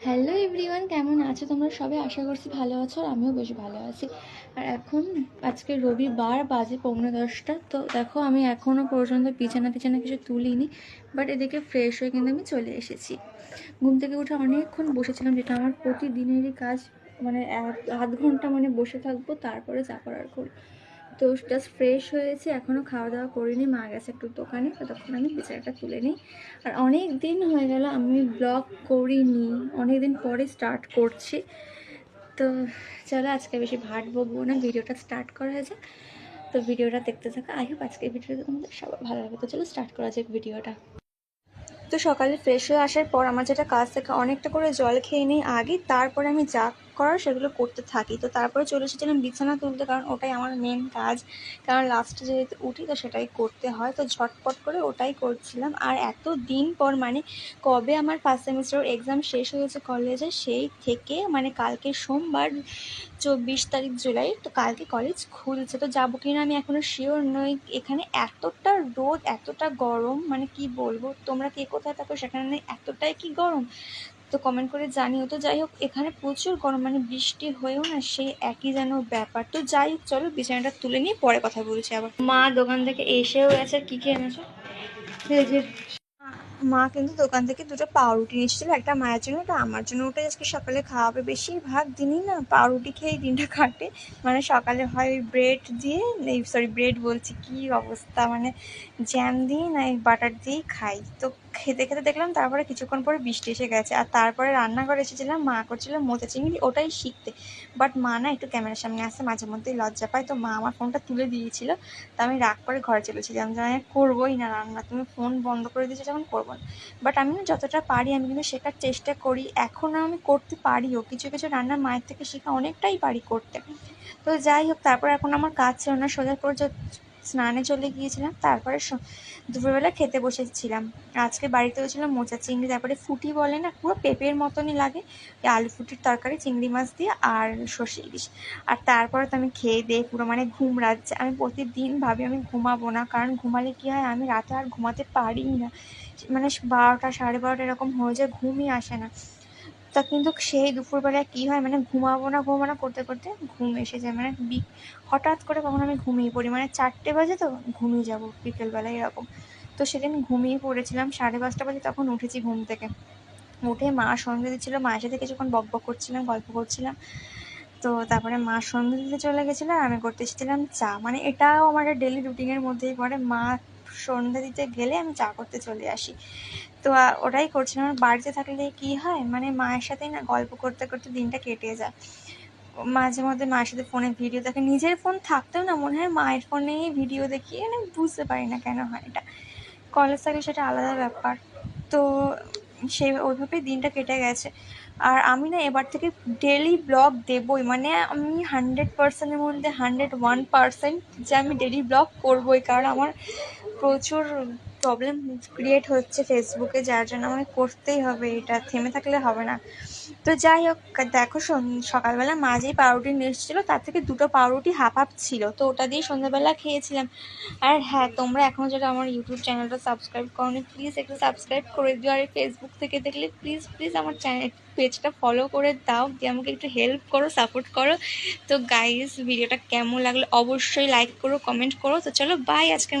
Hello everyone কেমন আছো? তোমরা সবাই? আশা করছি ভালো আছো আর আমিও বেশ ভালো আছি। আর এখন আজকে রবিবার, বাজে পৌনে দশটা। তো দেখো, আমি এখনও পর্যন্ত বিছানা টিছানা কিছু তুলিনি বাট এদিকে ফ্রেশ হয়ে কিন্তু আমি চলে এসেছি। ঘুম থেকে উঠে অনেকক্ষণ বসেছিলাম, যেটা আমার প্রতিদিনেরই কাজ। মানে এক, আধ ঘণ্টা মানে বসে থাকব, তারপরে চা করার করব তো জাস্ট ফ্রেশ হয়েছে এখনও খাওয়া দাওয়া করিনি, মা গেছে একটু দোকানে ততক্ষণ আমি বিচারটা তুলে নিই। আর অনেক দিন হয়ে গেল আমি ব্লগ করিনি, অনেক দিন পরে স্টার্ট করছি। তো চলো আজকে বেশি ভাট বকবো না, ভিডিওটা স্টার্ট করা হয়েছে। তো ভিডিওটা দেখতে থাকা আই হোপ আজকের ভিডিওটা তোমাদের সবার ভালো লাগবে। তো চলো স্টার্ট করা যাক ভিডিওটা। তো সকালে ফ্রেশ হয়ে আসার পর আমার যেটা কাজ থেকে, অনেকটা করে জল খেয়ে নিই, আগে তারপরে আমি যা করার সেগুলো করতে থাকি। তো তারপরে চলে এসেছিলাম বিছানা তুলতে, কারণ ওটাই আমার মেন কাজ। কারণ লাস্টে যেহেতু উঠি, তো সেটাই করতে হয়। তো ঝটপট করে ওটাই করছিলাম। আর এত দিন পর মানে কবে আমার ফার্স্ট সেমিস্টার এক্সাম শেষ হয়েছে কলেজে সেই থেকে মানে কালকে সোমবার চব্বিশ তারিখ জুলাই, তো কালকে কলেজ খুলছে। তো যাব কি না আমি এখনও শিওর নই। এখানে এতটা রোদ, এতটা গরম মানে কি বলব? তোমরা কে কোথায় থাকো সেখানে এতটাই কি গরম? তো কমেন্ট করে জানিও। তো যাই হোক, এখানে প্রচুর গরম মানে বৃষ্টি হয়েও না, সেই একই যেন ব্যাপার। তো যাই হোক, চলো বিছানাটা তুলে নিয়ে পরে কথা বলছি আবার। মা দোকান থেকে এসেও গেছে, কি কি এনেছো? মা কিন্তু দোকান থেকে দুটো পাউরুটি এসেছিল একটা মায়ের জন্য, একটা আমার জন্য। ওটাই আজকে সকালে খাওয়াবে বেশিরভাগ দিনই না পাউরুটি খেয়েই দিনটা কাটে। মানে সকালে হয় ব্রেড দিয়ে, এই সরি ব্রেড বলছি, কি অবস্থা? মানে জ্যাম দিয়ে না, এই বাটার দিয়েই খাই। তো খেতে খেতে দেখলাম তারপরে কিছুক্ষণ পরে বৃষ্টি এসে গেছে। আর তারপরে রান্নাঘরে এসেছিলাম, মা করছিল মোচা চিংড়ি, ওটাই শিখতে। বাট মা না একটু ক্যামেরার সামনে আসতে মাঝে মধ্যেই লজ্জা পায়। তো মা আমার ফোনটা তুলে দিয়েছিল। তো আমি রাগ করে ঘরে চলেছিলাম যে আমি করবোই না রান্না। তুমি ফোন বন্ধ করে দিয়েছ যখন করব না। বাট আমি না যতটা পারি, আমি কিন্তু শেখার চেষ্টা করি। এখনও আমি করতে পারিও। কিছু কিছু রান্না মায়ের থেকে শেখা অনেকটাই পারি করতে। তো যাই হোক, তারপর এখন আমার কাজ ছিল না, সোজা করে স্নানে চলে গিয়েছিলাম, তারপরে দুপুরবেলা খেতে বসেছিলাম। আজকে বাড়িতে হয়েছিলাম মোচা চিংড়ি, তারপরে ফুটি বলে না, পুরো পেঁপের মতনই লাগে। আলু ফুটির তরকারি, চিংড়ি মাছ দিয়ে আর সর্ষে ইলিশ। আর তারপরে তো আমি খেয়ে দিয়ে পুরো মানে ঘুম রাখছে আমি প্রতিদিন ভাবি আমি ঘুমাবো না, কারণ ঘুমালে কী হয়, আমি রাতে আর ঘুমাতে পারি না। মানে বারোটা, সাড়ে বারোটা এরকম হয়ে যায়, ঘুমই আসে না। তা কিন্তু সেই দুপুরবেলায় কী হয় মানে ঘুমাবো না ঘুমাবো না করতে করতে ঘুম এসে যায়। মানে বি, হঠাৎ করে কখন আমি ঘুমিয়ে পড়ি। মানে চারটে বাজে তো, ঘুমিয়ে যাব বিকেলবেলায় এরকম। তো সেদিন ঘুমিয়ে পড়েছিলাম, সাড়ে পাঁচটা বাজে তখন উঠেছি ঘুম থেকে। উঠে মা সন্ধে দিচ্ছিল, মায়ের সাথে কিছুক্ষণ বক বক করছিলাম, গল্প করছিলাম। তো তারপরে মা সন্ধে দিতে চলে গেছিল আমি করতে এসেছিলাম চা। মানে এটাও আমার ডেলি রুটিনের মধ্যেই পড়ে। মা সন্ধ্যা দিতে গেলে আমি চা করতে চলে আসি। তো ওটাই করছিলাম আমার বাড়িতে থাকলে কি হয়? মানে মায়ের সাথেই না গল্প করতে করতে দিনটা কেটে যায়। মাঝে মধ্যে মায়ের সাথে ফোনে ভিডিও দেখে। নিজের ফোন থাকতেও না মনে হয় মায়ের ফোনেই ভিডিও দেখি মানে বুঝতে পারি না কেন হয় এটা। কলেজ থাকলে সেটা আলাদা ব্যাপার। তো সেই ওইভাবেই দিনটা কেটে গেছে। আর আমি না এবার থেকে ডেলি ব্লগ দেবই। মানে আমি হান্ড্রেড পার্সেন্টের মধ্যে হান্ড্রেড ওয়ান পার্সেন্ট যে আমি ডেলি ব্লগ করবোই। কারণ আমার প্রচুর প্রবলেম ক্রিয়েট হচ্ছে ফেসবুকে যার জন্য আমাকে করতেই হবে এটা। থেমে থাকলে হবে না। তো যাই হোক, দেখো সকালবেলা মা যেই পাউরুটি নিয়ে এসেছিল, তার থেকে দুটো পাউরুটি হাফ হাফ ছিল। তো ওটা দিয়ে সন্ধ্যাবেলা খেয়েছিলাম। আর হ্যাঁ তোমরা এখনও যারা আমার ইউটিউব চ্যানেলটা সাবস্ক্রাইব করোনি প্লিজ একটু সাবস্ক্রাইব করে দিও। আর ফেসবুক থেকে দেখলে প্লিজ প্লিজ আমার চ্যানেল পেজটা ফলো করে দাও। দিয়ে আমাকে একটু হেল্প করো সাপোর্ট করো। তো গাইজ ভিডিওটা কেমন লাগল অবশ্যই লাইক করো কমেন্ট করো। তো চলো বাই আজকের